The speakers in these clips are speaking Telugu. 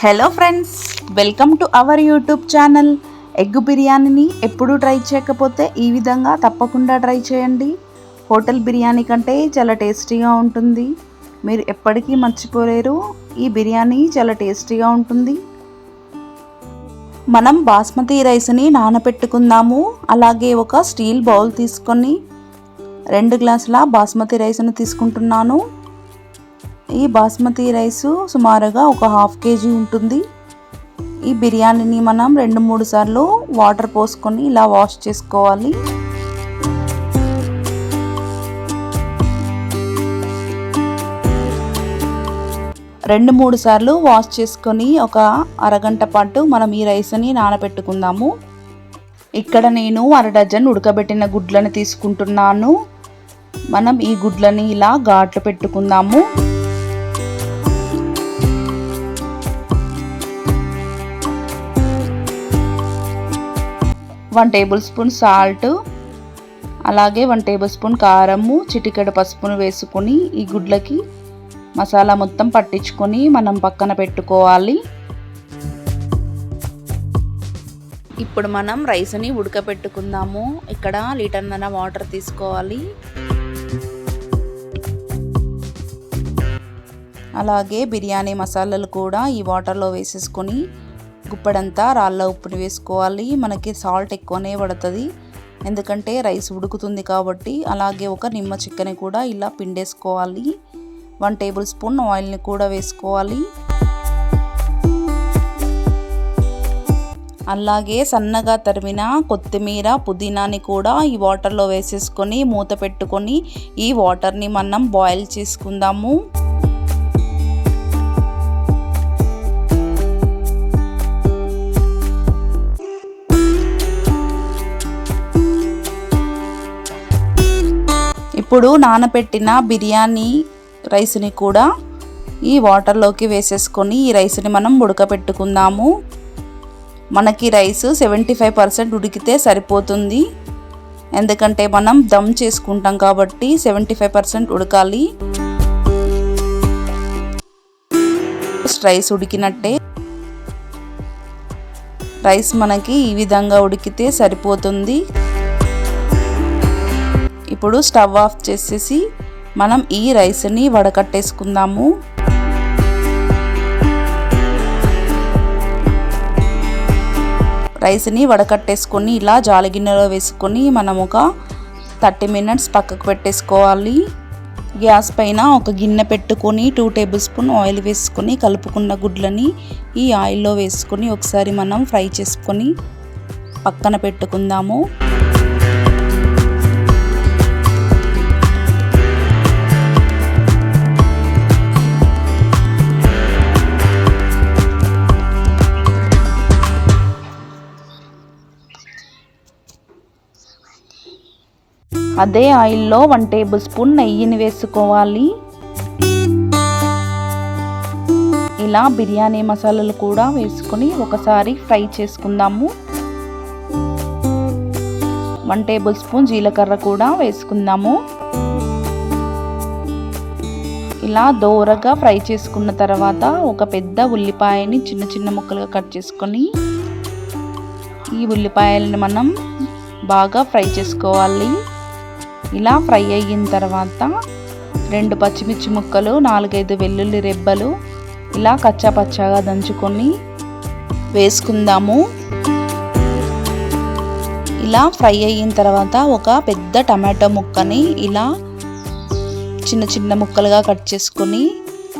Hello friends welcome to our YouTube channel egg బిర్యానీని ఎప్పుడు ట్రై చేయకపోతే ఈ విధంగా తప్పకుండా ట్రై చేయండి. హోటల్ బిర్యానీ కంటే చాలా టేస్టీగా ఉంటుంది. మీరు ఎప్పటికీ మర్చిపోలేరు. ఈ బిర్యానీ చాలా టేస్టీగా ఉంటుంది. మనం బాస్మతి రైస్ని నానబెట్టుకుందాము అలాగే ఒక స్టీల్ బౌల్ తీసుకొని రెండు గ్లాసుల బాస్మతి రైస్ను తీసుకుంటున్నాను. ఈ బాస్మతి రైసు సుమారుగా ఒక హాఫ్ కేజీ ఉంటుంది. ఈ బిర్యానీని మనం రెండు మూడు సార్లు వాటర్ పోసుకొని ఇలా వాష్ చేసుకోవాలి. రెండు మూడు సార్లు వాష్ చేసుకొని ఒక అరగంట పాటు మనం ఈ రైస్ని నానబెట్టుకుందాము. ఇక్కడ నేను అర డజన్ ఉడకబెట్టిన గుడ్లను తీసుకుంటున్నాను. మనం ఈ గుడ్లని ఇలా ఘాట్లు పెట్టుకుందాము. వన్ టేబుల్ స్పూన్ సాల్ట్ అలాగే వన్ టేబుల్ స్పూన్ కారము చిటికెడు పసుపును వేసుకొని ఈ గుడ్లకి మసాలా మొత్తం పట్టించుకొని మనం పక్కన పెట్టుకోవాలి. ఇప్పుడు మనం రైస్ని ఉడకపెట్టుకుందాము. ఇక్కడ లీటర్న్నర వాటర్ తీసుకోవాలి. అలాగే బిర్యానీ మసాలాలు కూడా ఈ వాటర్లో వేసేసుకొని గుప్పడంతా రాళ్ళ ఉప్పుని వేసుకోవాలి. మనకి సాల్ట్ ఎక్కువనే పడుతుంది. ఎందుకంటే రైస్ ఉడుకుతుంది కాబట్టి అలాగే ఒక నిమ్మ చిక్కని కూడా ఇలా పిండేసుకోవాలి. వన్ టేబుల్ స్పూన్ ఆయిల్ని కూడా వేసుకోవాలి. అలాగే సన్నగా తరిమిన కొత్తిమీర పుదీనాని కూడా ఈ వాటర్లో వేసేసుకొని మూత పెట్టుకొని ఈ వాటర్ని మనం బాయిల్ చేసుకుందాము. ఇప్పుడు నానబెట్టిన బిర్యానీ రైస్ని కూడా ఈ వాటర్లోకి వేసేసుకొని ఈ రైస్ని మనం ఉడకపెట్టుకుందాము మనకి రైస్ సెవెంటీ ఫైవ్ పర్సెంట్ ఉడికితే సరిపోతుంది. ఎందుకంటే మనం దమ్ చేసుకుంటాం కాబట్టి సెవెంటీ ఫైవ్ పర్సెంట్ ఉడకాలి. రైస్ ఉడికినట్టే. రైస్ మనకి ఈ విధంగా ఉడికితే సరిపోతుంది. ఇప్పుడు స్టవ్ ఆఫ్ చేసేసి మనం ఈ రైస్ని వడకట్టేసుకుందాము. రైస్ని వడకట్టేసుకొని ఇలా జాలిగిన్నెలో వేసుకొని మనం ఒక థర్టీ మినిట్స్ పక్కకు పెట్టేసుకోవాలి. గ్యాస్ పైన ఒక గిన్నె పెట్టుకొని టూ టేబుల్ స్పూన్ ఆయిల్ వేసుకొని కలుపుకున్న గుడ్లని ఈ ఆయిల్లో వేసుకొని ఒకసారి మనం ఫ్రై చేసుకొని పక్కన పెట్టుకుందాము. అదే ఆయిల్లో వన్ టేబుల్ స్పూన్ నెయ్యిని వేసుకోవాలి. ఇలా బిర్యానీ మసాలాలు కూడా వేసుకొని ఒకసారి ఫ్రై చేసుకుందాము. వన్ టేబుల్ స్పూన్ జీలకర్ర కూడా వేసుకుందాము. ఇలా దోరగా ఫ్రై చేసుకున్న తర్వాత ఒక పెద్ద ఉల్లిపాయని చిన్న చిన్న ముక్కలుగా కట్ చేసుకొని ఈ ఉల్లిపాయలని మనం బాగా ఫ్రై చేసుకోవాలి. ఇలా ఫ్రై అయిన తర్వాత రెండు పచ్చిమిర్చి ముక్కలు నాలుగైదు వెల్లుల్లి రెబ్బలు ఇలా కచ్చా పచ్చాగా దంచుకొని వేసుకుందాము. ఇలా ఫ్రై అయిన తర్వాత ఒక పెద్ద టమాటో ముక్కని ఇలా చిన్న చిన్న ముక్కలుగా కట్ చేసుకొని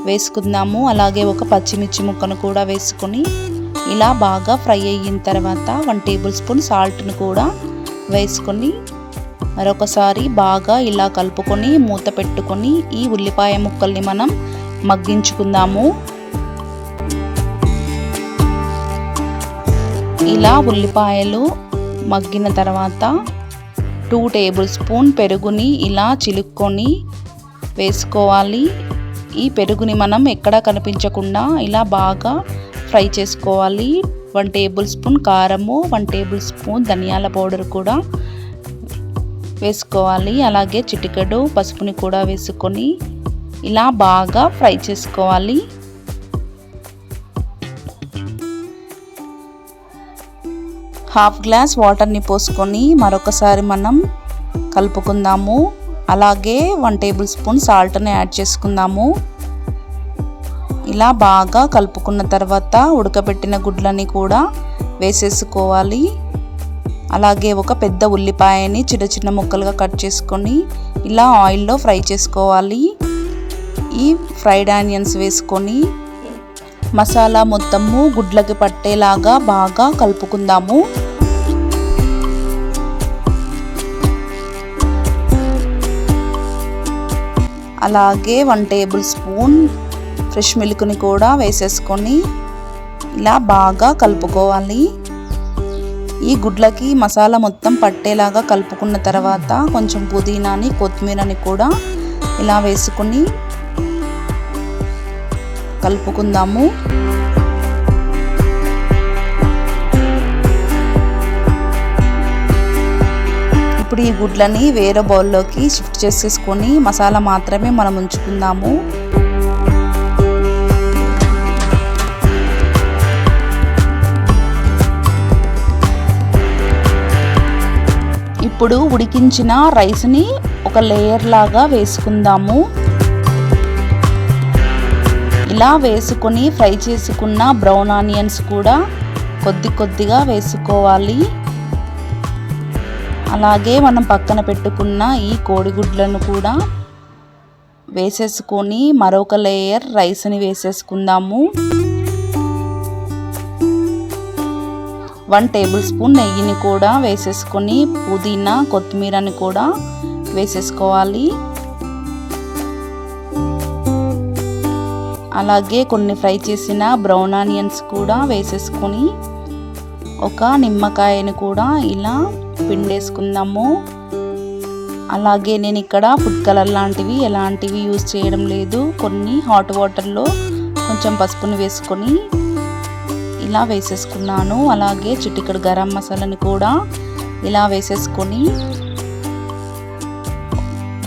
వేసుకుందాము. అలాగే ఒక పచ్చిమిర్చి ముక్కను కూడా వేసుకొని ఇలా బాగా ఫ్రై అయిన తర్వాత వన్ టేబుల్ స్పూన్ సాల్ట్ను కూడా వేసుకొని మరొకసారి బాగా ఇలా కలుపుకొని మూత పెట్టుకొని ఈ ఉల్లిపాయ ముక్కల్ని మనం మగ్గించుకుందాము. ఇలా ఉల్లిపాయలు మగ్గిన తర్వాత టూ టేబుల్ స్పూన్ పెరుగుని ఇలా చిలుక్కొని వేసుకోవాలి. ఈ పెరుగుని మనం ఎక్కడ కనిపించకుండా ఇలా బాగా ఫ్రై చేసుకోవాలి. వన్ టేబుల్ స్పూన్ కారము వన్ టేబుల్ స్పూన్ ధనియాల పౌడర్ కూడా వేసుకోవాలి. అలాగే చిటికెడు పసుపుని కూడా వేసుకొని ఇలా బాగా ఫ్రై చేసుకోవాలి. హాఫ్ గ్లాస్ వాటర్ని పోసుకొని మరొకసారి మనం కలుపుకుందాము. అలాగే వన్ టేబుల్ స్పూన్ సాల్ట్ని యాడ్ చేసుకుందాము. ఇలా బాగా కలుపుకున్న తర్వాత ఉడకబెట్టిన గుడ్లని కూడా వేసేసుకోవాలి. అలాగే ఒక పెద్ద ఉల్లిపాయని చిన్న చిన్న ముక్కలుగా కట్ చేసుకొని ఇలా ఆయిల్లో ఫ్రై చేసుకోవాలి. ఈ ఫ్రైడ్ ఆనియన్స్ వేసుకొని మసాలా మొత్తము గుడ్లకి పట్టేలాగా బాగా కలుపుకుందాము. అలాగే వన్ టేబుల్ స్పూన్ ఫ్రెష్ మిల్క్ని కూడా వేసేసుకొని ఇలా బాగా కలుపుకోవాలి. ఈ గుడ్లకి మసాలా మొత్తం పట్టేలాగా కలుపుకున్న తర్వాత కొంచెం పుదీనాని కొత్తిమీరని కూడా ఇలా వేసుకుని కలుపుకుందాము. ఇప్పుడు ఈ గుడ్లని వేరే బౌల్లోకి షిఫ్ట్ చేసేసుకొని మసాలా మాత్రమే మనం ఉంచుకుందాము. ఇప్పుడు ఉడికించిన రైస్ని ఒక లేయర్ లాగా వేసుకుందాము. ఇలా వేసుకొని ఫ్రై చేసుకున్న బ్రౌన్ ఆనియన్స్ కూడా కొద్ది కొద్దిగా వేసుకోవాలి. అలాగే మనం పక్కన పెట్టుకున్న ఈ కోడిగుడ్లను కూడా వేసేసుకొని మరొక లేయర్ రైస్ని వేసేసుకుందాము. వన్ టేబుల్ స్పూన్ నెయ్యిని కూడా వేసేసుకొని పుదీనా కొత్తిమీరని కూడా వేసేసుకోవాలి. అలాగే కొన్ని ఫ్రై చేసిన బ్రౌన్ ఆనియన్స్ కూడా వేసేసుకొని ఒక నిమ్మకాయని కూడా ఇలా పిండేసుకుందాము. అలాగే నేను ఇక్కడ ఫుడ్ కలర్ లాంటివి ఎలాంటివి యూజ్ చేయడం లేదు. కొన్ని హాట్ వాటర్లో కొంచెం పసుపుని వేసుకొని ఇలా వేసేసుకున్నాను. అలాగే చిటికడు గరం మసాలాని కూడా ఇలా వేసేసుకొని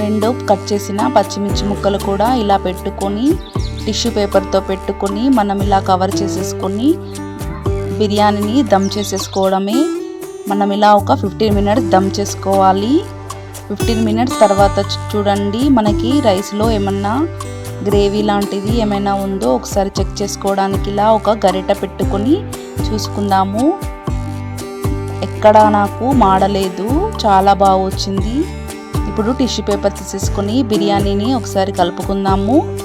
రెండు కట్ చేసిన పచ్చిమిర్చి ముక్కలు కూడా ఇలా పెట్టుకొని టిష్యూ పేపర్తో పెట్టుకొని మనం ఇలా కవర్ చేసేసుకొని బిర్యానీని దమ్ చేసేసుకోవడమే. మనం ఇలా ఒక ఫిఫ్టీన్ మినిట్స్ దమ్ చేసుకోవాలి. ఫిఫ్టీన్ మినిట్స్ తర్వాత చూడండి మనకి రైస్లో ఏమన్నా గ్రేవీ లాంటిది ఏమైనా ఉందో ఒకసారి చెక్ చేసుకోవడానికి ఇలా ఒక గరిట పెట్టుకొని చూసుకుందాము. ఎక్కడ నాకు మాడలేదు చాలా బాగా వచ్చింది. ఇప్పుడు టిష్యూ పేపర్ తీసేసుకొని బిర్యానీని ఒకసారి కలుపుకుందాము.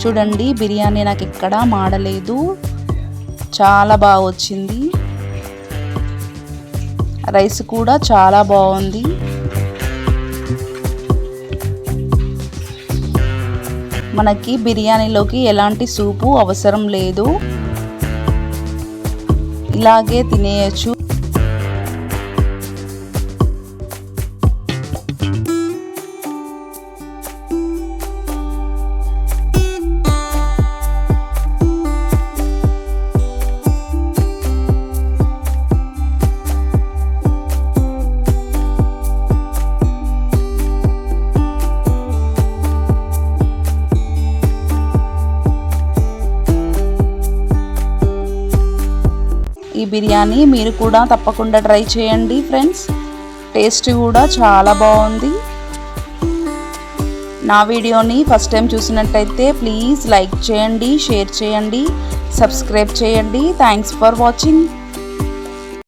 చూడండి బిర్యానీ నాకు ఎక్కడా మాడలేదు. చాలా బాగా వచ్చింది. రైస్ కూడా చాలా బాగుంది. మనకి బిర్యానీలోకి ఎలాంటి సూపు అవసరం లేదు. ఇలాగే తినేయచ్చు. ఈ బిర్యానీ మీరు కూడా తప్పకుండా ట్రై చేయండి ఫ్రెండ్స్. టేస్ట్ కూడా చాలా బాగుంది. నా వీడియోని ఫస్ట్ టైం చూసినట్టయితే ప్లీజ్ లైక్ చేయండి షేర్ చేయండి సబ్స్క్రైబ్ చేయండి. Thanks for watching.